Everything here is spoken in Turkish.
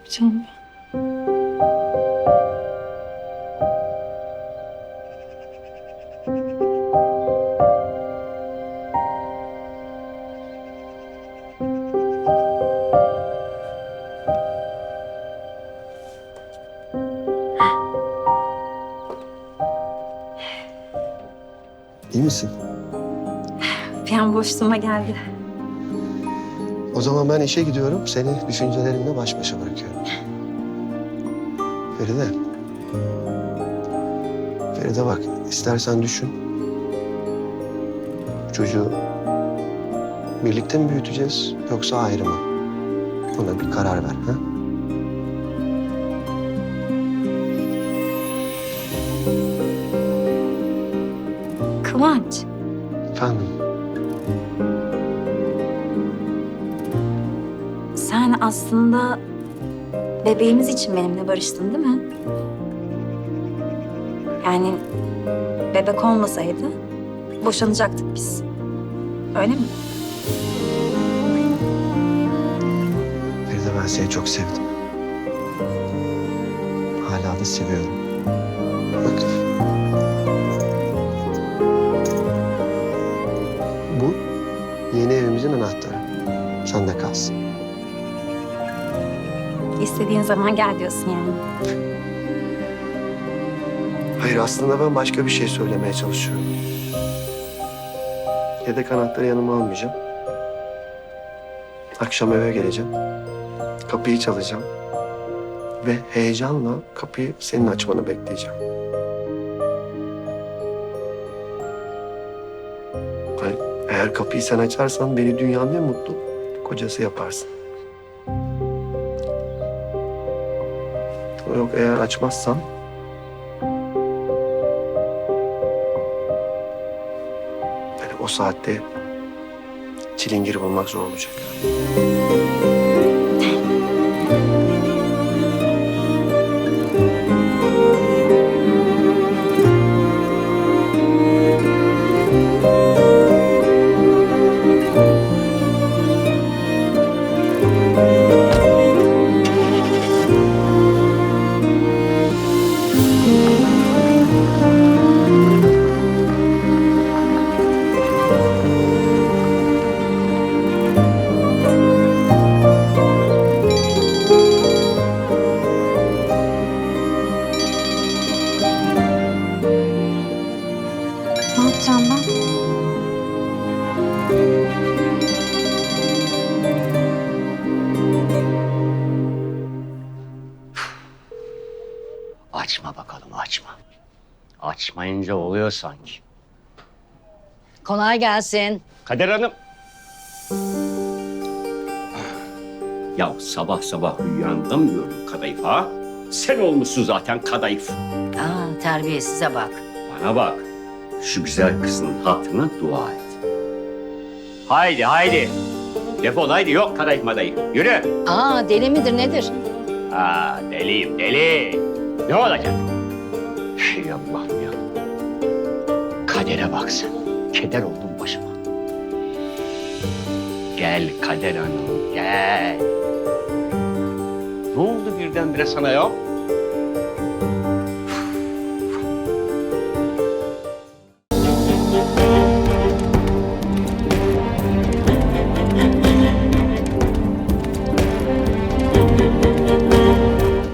yapacağım ben? İyi misin? Bir an boşluğuma geldi. O zaman ben işe gidiyorum. Seni düşüncelerinle baş başa bırakıyorum. Feride. Feride bak, istersen düşün. Bu Çocuğu birlikte mi büyüteceğiz yoksa ayrı mı? Buna bir karar ver. Ha? Kıvanç, Efendim? Sen aslında bebeğimiz için benimle barıştın değil mi? Yani bebek olmasaydı boşanacaktık biz. Öyle mi? Feride ben seni çok sevdim. Hala da seviyorum. Bak. İstediğin zaman gel diyorsun yani. Hayır aslında ben başka bir şey söylemeye çalışıyorum. Yedek anahtarı yanıma almayacağım. Akşam eve geleceğim. Kapıyı çalacağım. Ve heyecanla kapıyı senin açmanı bekleyeceğim. Hayır, eğer kapıyı sen açarsan beni dünyanın en mutlu kocası yaparsın. Yok eğer açmazsan Yani o saatte çilingiri bulmak zor olacak. Açma bakalım açma. Açmayınca oluyor sanki. Kolay gelsin. Kader Hanım. Ya sabah sabah uyandım diyorum kadayıf ha. Sen olmuşsun zaten kadayıf. Aa, terbiyesize bak. Bana bak. Şu güzel kızın hatırına dua et. Haydi haydi. Defol haydi yok kadayıf madayıf. Yürü. Aa, deli midir nedir? Ha deliyim deli. Ne olacak? Hey Allah'ım ya. Kadere bak sen. Keder oldun başıma. Gel Kader Hanım gel. Ne oldu birdenbire sana ya?